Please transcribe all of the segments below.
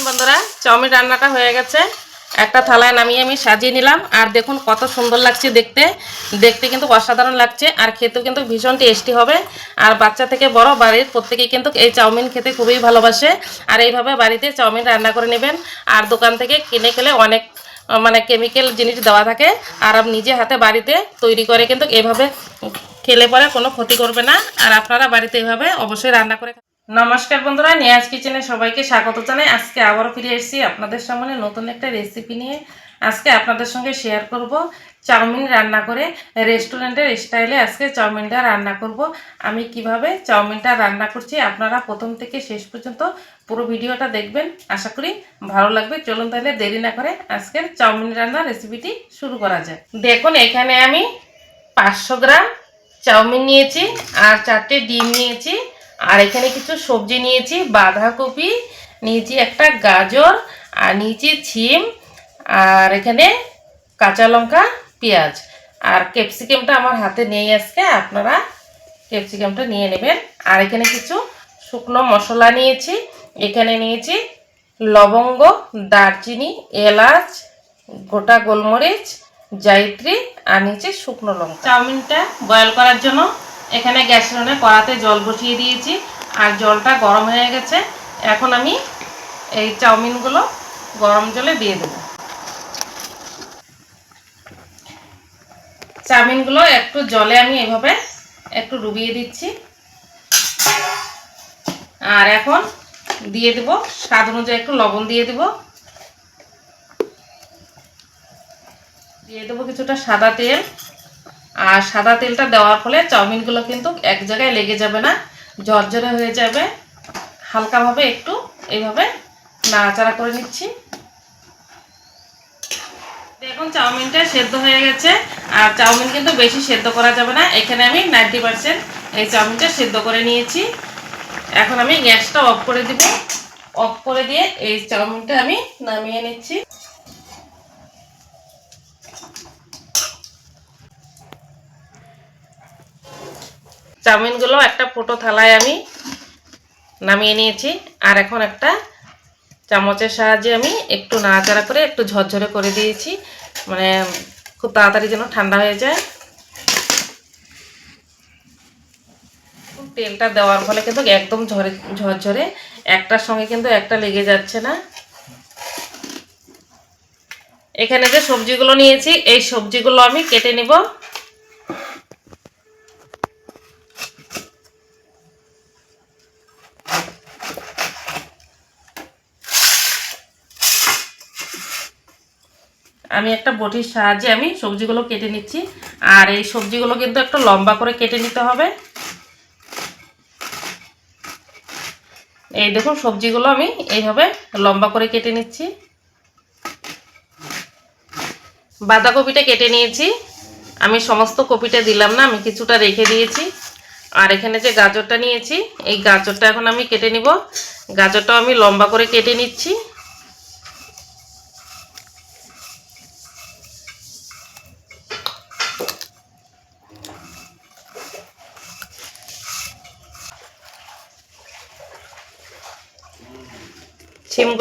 দেখুন বন্ধুরা, চাউমিন রান্নাটা হয়ে গেছে। একটা থালায় নামিয়ে আমি সাজিয়ে নিলাম। আর দেখুন কত সুন্দর লাগছে দেখতে। দেখতে কিন্তু অসাধারণ লাগছে। আর খেতেও কিন্তু ভীষণ টেস্টি হবে। আর বাচ্চা থেকে বড় বাড়ির প্রত্যেকেই কিন্তু এই চাউমিন খেতে খুবই ভালোবাসে। আর এইভাবে বাড়িতে চাউমিন রান্না করে নেবেন। আর দোকান থেকে কিনে খেলে অনেক মানে কেমিক্যাল জিনিস দেওয়া থাকে। আর আপনি নিজে হাতে বাড়িতে তৈরি করে কিন্তু এভাবে খেলে পরে কোনো ক্ষতি করবে না। আর আপনারা বাড়িতে এভাবে অবশ্যই রান্না করে। নমস্কার বন্ধুরা, নিয়াজ কিচেনে সবাইকে স্বাগত জানাই। আজকে আবারও ফিরে এসেছি আপনাদের সামনে নতুন একটা রেসিপি নিয়ে। আজকে আপনাদের সঙ্গে শেয়ার করব চাউমিন রান্না করে। রেস্টুরেন্টের স্টাইলে আজকে চাউমিনটা রান্না করব। আমি কীভাবে চাউমিনটা রান্না করছি আপনারা প্রথম থেকে শেষ পর্যন্ত পুরো ভিডিওটা দেখবেন। আশা করি ভালো লাগবে। চলুন তাহলে দেরি না করে আজকের চাউমিন রান্নার রেসিপিটি শুরু করা যায় দেখুন, এখানে আমি পাঁচশো গ্রাম চাউমিন নিয়েছি আর চারটে ডিম নিয়েছি। আর এখানে কিছু সবজি নিয়েছি, বাঁধাকপি, নিয়েছি একটা গাজর, আর নিয়েছি ছিম, আর এখানে কাঁচা লঙ্কা, পেঁয়াজ। আর ক্যাপসিকামটা আমার হাতে নেই আজকে, আপনারা ক্যাপসিকামটা নিয়ে নেবেন। আর এখানে কিছু শুকনো মশলা নিয়েছি, এখানে নিয়েছি লবঙ্গ, দারচিনি, এলাচ, গোটা গোলমরিচ, জায়িত্রী, আর নিচে শুকনো লঙ্কা। চাউমিনটা বয়েল করার জন্য এখানে গ্যাসের উনুনে কড়াতে জল বসিয়ে দিয়েছি, আর জলটা গরম হয়ে গেছে। এখন আমি এই চাউমিনগুলো গরম জলে দিয়ে দেবো। চাউমিনগুলো একটু জলে আমি এভাবে একটু ডুবিয়ে দিচ্ছি। আর এখন দিয়ে দেবো, স্বাদ অনুযায়ী একটু লবণ দিয়ে দেবো। দিয়ে দেবো কিছুটা সাদা তেল। আর সাদা তেলটা দেওয়ার ফলে চাউমিনগুলো কিন্তু এক জায়গায় লেগে যাবে না, ঝরঝরে হয়ে যাবে। হালকাভাবে একটু এইভাবে নাড়াচাড়া করে নিচ্ছি। দেখুন, চাউমিনটা সেদ্ধ হয়ে গেছে। আর চাউমিন কিন্তু বেশি সেদ্ধ করা যাবে না। এখানে আমি নাইনটি পার্সেন্ট এই চাউমিনটা সেদ্ধ করে নিয়েছি। এখন আমি গ্যাসটা অফ করে দিব। অফ করে দিয়ে এই চাউমিনটা আমি নামিয়ে নিচ্ছি। চাউমিনগুলো একটা ফুটো থালায় আমি নামিয়ে নিয়েছি। আর এখন একটা চামচের সাহায্যে আমি একটু নাড়াচাড়া করে একটু ঝরঝরে করে দিয়েছি। মানে খুব তাড়াতাড়ি যেন ঠান্ডা হয়ে যায়। তেলটা দেওয়ার ফলে কিন্তু একদম ঝরে, ঝরঝরে, একটার সঙ্গে কিন্তু একটা লেগে যাচ্ছে না। এখানে যে সবজিগুলো নিয়েছি, এই সবজিগুলো আমি কেটে নিব। আমি একটা বটির সাহায্যে আমি সবজিগুলো কেটে নিচ্ছি। আর এই সবজিগুলো কিন্তু একটু লম্বা করে কেটে নিতে হবে। এই দেখুন, সবজিগুলো আমি এইভাবে লম্বা করে কেটে নিচ্ছি। বাঁধাকপিটা কেটে নিয়েছি। আমি সমস্ত কপিটা দিলাম না, আমি কিছুটা রেখে দিয়েছি। আর এখানে যে গাজরটা নিয়েছি, এই গাজরটা এখন আমি কেটে নিব। গাজরটাও আমি লম্বা করে কেটে নিচ্ছি।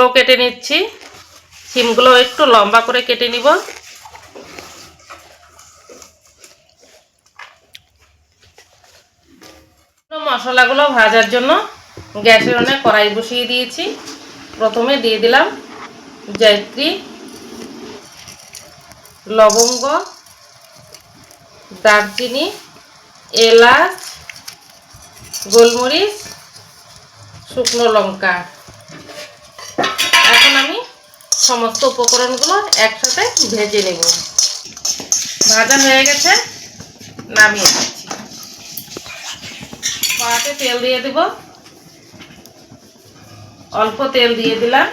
সিমগুলোও কেটে নিচ্ছি। সিমগুলো একটু লম্বা করে কেটে নিব। মশলাগুলো ভাজার জন্য গ্যাসের অনেক কড়াই বসিয়ে দিয়েছি। প্রথমে দিয়ে দিলাম জয়ত্রী, লবঙ্গ, দারচিনি, এলাচ, গোলমরিচ, শুকনো লঙ্কা। সমস্ত উপকরণগুলো একসাথে ভেজে নেব। ভাজা হয়ে গেছে, নামিয়ে দিচ্ছি কড়াতে তেল দিয়ে দেব। অল্প তেল দিয়ে দিলাম।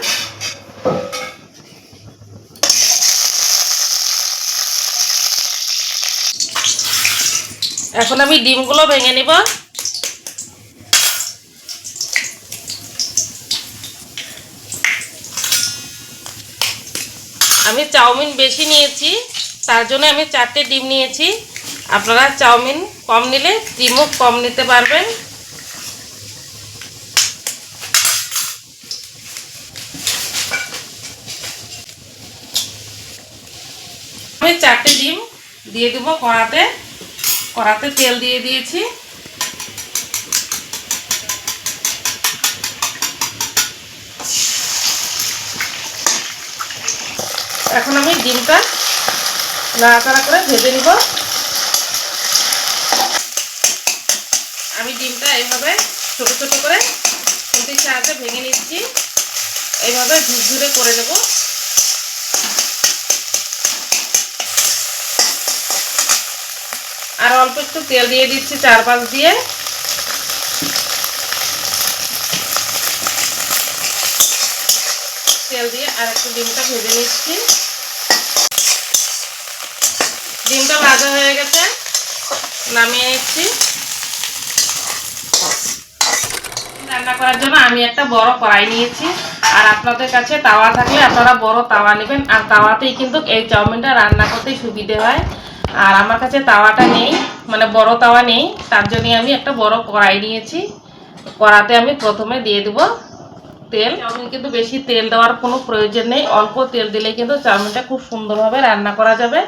এখন আমি ডিমগুলো ভেঙে নিব। চাউমিন বেশি নিয়েছি, তার জন্য আমি চারটে ডিম নিয়েছি। আপনারা চাউমিন কম নিলে ডিমও কম নিতে পারবেন। আমি চারটে ডিম দিয়ে দেবো কড়াতে। কড়াতে তেল দিয়ে দিয়েছি। এখন আমি ডিমটা নাড়াচাড়া করে ভেজে নিব। আমি ডিমটা এইভাবে ছোট ছোট করে খুন্তির সাহায্যে ভেঙে নিচ্ছি। এইভাবে ঝুরঝুরে করে নেব। আর অল্প একটু তেল দিয়ে দিচ্ছি চারপাশ দিয়ে। তেল দিয়ে আর একটু ডিমটা ভেজে নিচ্ছি। ডিমটা ভাজা হয়ে গেছে, নামিয়ে নিচ্ছি। রান্না করার জন্য আমি একটা বড় কড়াই নিয়েছি। আর আপনাদের কাছে তাওয়া থাকলে আপনারা বড় তাওয়া নেবেন। আর তাওয়াতেই কিন্তু এই চাউমিনটা রান্না করতেই সুবিধে হয়। আর আমার কাছে তাওয়াটা নেই মানে বড় তাওয়া নেই। তার জন্য আমি একটা বড় কড়াই নিয়েছি। কড়াতে আমি প্রথমে দিয়ে দেবো তেল। চাউমিন কিন্তু বেশি তেল দেওয়ার কোনো প্রয়োজন নেই। অল্প তেল দিলে কিন্তু চাউমিনটা খুব সুন্দরভাবে রান্না করা যাবে।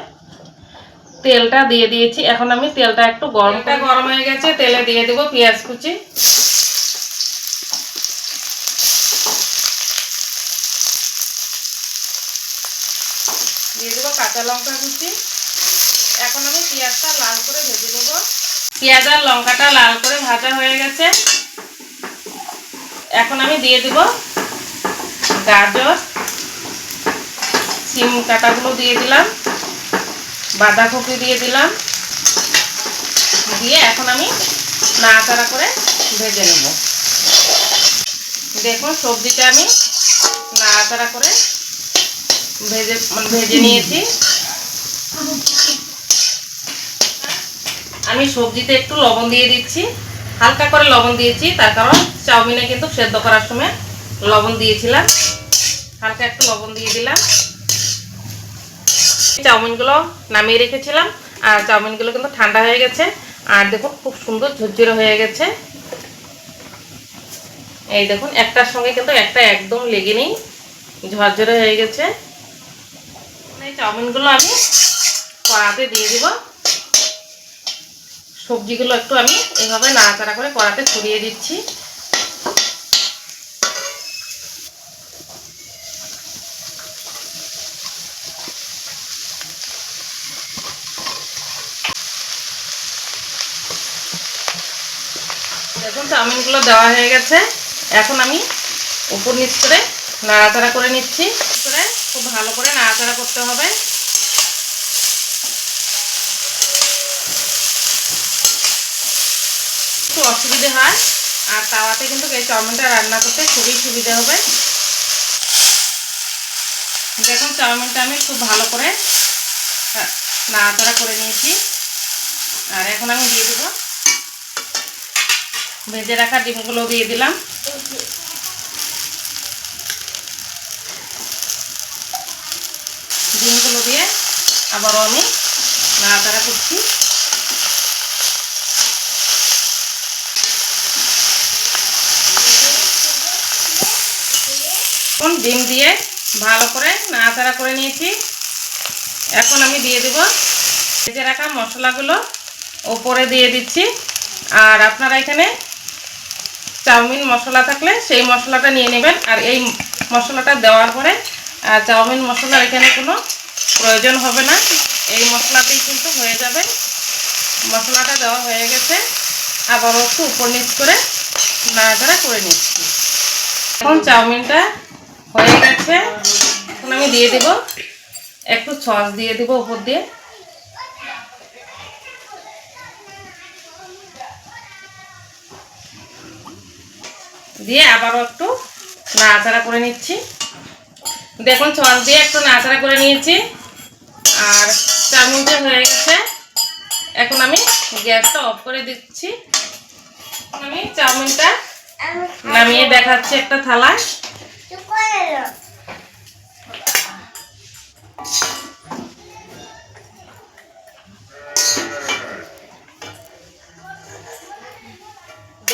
তেলটা দিয়ে দিয়েছি। এখন আমি তেলটা একটু গরমটা গরম হয়ে গেছে। তেলে দিয়ে দেবো পেঁয়াজ কুচি। দিয়ে দেবো কাঁচা লঙ্কা কুচি। এখন আমি পেঁয়াজটা লাল করে ভেজে নেব। পেঁয়াজ আর লঙ্কাটা লাল করে ভাজা হয়ে গেছে। এখন আমি দিয়ে দেব গাজর, সিম কাটাগুলো দিয়ে দিলাম, বাঁধাকপি দিয়ে দিলাম, দিয়ে এখন আমি নাড়াচাড়া করে ভেজে নেব। দেখুন সবজিটা আমি নাড়াচাড়া করে ভেজে মানে ভেজে নিয়েছি। আমি সবজিতে একটু লবণ দিয়ে দিচ্ছি, হালকা করে লবণ দিয়েছি, তার কারণ চাউমিনে কিন্তু সেদ্ধ করার সময় লবণ দিয়েছিলাম। হালকা একটু লবণ দিয়ে দিলাম। চাউমিনগুলো নামিয়ে রেখেছিলাম। আর চাউমিনগুলো কিন্তু ঠান্ডা হয়ে গেছে। আর দেখুন, খুব সুন্দর ঝরঝরে হয়ে গেছে। এই দেখুন, একটার সঙ্গে কিন্তু একটা একদম লেগে নেই। ঝরঝরে হয়ে গেছে। এই চাউমিনগুলো আমি কড়াতে দিয়ে দিব। সবজিগুলো একটু আমি এভাবে নাড়াচাড়া করে কড়াতে ছড়িয়ে দিচ্ছি দেখুন চাউমিনগুলো দেওয়া হয়ে গেছে। এখন আমি উপর নিচ করে নাড়াচাড়া করে নিচ্ছি। করে খুব ভালো করে নাড়াচাড়া করতে হবে। একটু অসুবিধে হয়, আর তাওয়াতে কিন্তু এই চাউমিনটা রান্না করতে খুবই সুবিধে হবে। দেখুন, চাউমিনটা আমি খুব ভালো করে নাড়াচাড়া করে নিয়েছি। আর এখন আমি দিয়ে দেবো ভেজে রাখা ডিমগুলো দিয়ে দিলাম। ডিমগুলো দিয়ে আবারও আমি নাড়াচাড়া করছি। এখন ডিম দিয়ে ভালো করে নাড়াচাড়া করে নিয়েছি। এখন আমি দিয়ে দেব ভেজে রাখা মশলাগুলো। ওপরে দিয়ে দিচ্ছি। আর আপনারা এখানে চাউমিন মশলা থাকলে সেই মশলাটা নিয়ে নেবেন। আর এই মশলাটা দেওয়ার পরে চাউমিন মশলার এখানে কোনো প্রয়োজন হবে না। এই মশলাতেই কিন্তু হয়ে যাবে। মশলাটা দেওয়া হয়ে গেছে। আবার একটু উপর নিচ করে নাড়াচাড়া করে নিচ্ছি। এখন চাউমিনটা হয়ে গেছে। এখন আমি দিয়ে দেব। একটু সস দিয়ে দেবো উপর দিয়ে। দিয়ে আবারও একটু নাড়াচাড়া করে নিচ্ছি। দেখুন সস দিয়ে একটু নাড়াচাড়া করে নিয়েছি। আর চাউমিনটা হয়ে গেছে। এখন আমি গ্যাসটা অফ করে দিচ্ছি। আমি চাউমিনটা নামিয়ে দেখাচ্ছি একটা থালায়।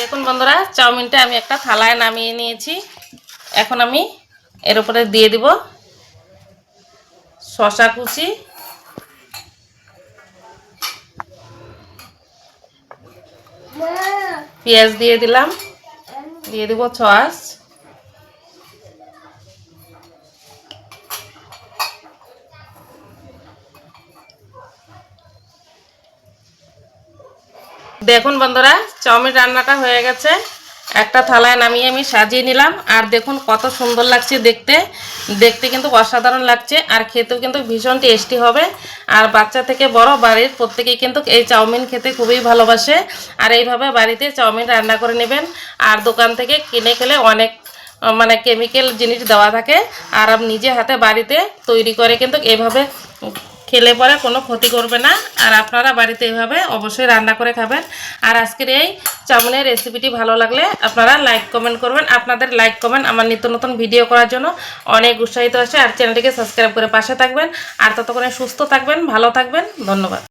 দেখুন বন্ধুরা চাউমিনটা আমি একটা থালায় নামিয়ে নিয়েছি। এখন আমি এর উপরে দিয়ে দিব শশা কুচি। পেঁয়াজ দিয়ে দিলাম। দিয়ে দিব ছয়াস দেখুন বন্ধুরা, চাউমিন রান্নাটা হয়ে গেছে। একটা থালায় নামিয়ে আমি সাজিয়ে নিলাম। আর দেখুন কত সুন্দর লাগছে দেখতে। দেখতে কিন্তু অসাধারণ লাগছে। আর খেতেও কিন্তু ভীষণ টেস্টি হবে। আর বাচ্চা থেকে বড় বাড়ির প্রত্যেকেই কিন্তু এই চাউমিন খেতে খুবই ভালোবাসে। আর এইভাবে বাড়িতে চাউমিন রান্না করে নেবেন। আর দোকান থেকে কিনে খেলে অনেক মানে কেমিক্যাল জিনিস দেওয়া থাকে। আর নিজে হাতে বাড়িতে তৈরি করে কিন্তু এইভাবে খেলে পরে কোনো ক্ষতি করবে না। আর আপনারা বাড়িতে এইভাবে অবশ্যই রান্না করে খাবেন। আর আজকের এই চাউমিনের রেসিপিটি ভালো লাগলে আপনারা লাইক কমেন্ট করবেন। আপনাদের লাইক কমেন্ট আমার নিত্য নতুন ভিডিও করার জন্য অনেক উৎসাহিত আছে আর চ্যানেলটিকে সাবস্ক্রাইব করে পাশে থাকবেন। আর ততক্ষণে সুস্থ থাকবেন, ভালো থাকবেন। ধন্যবাদ।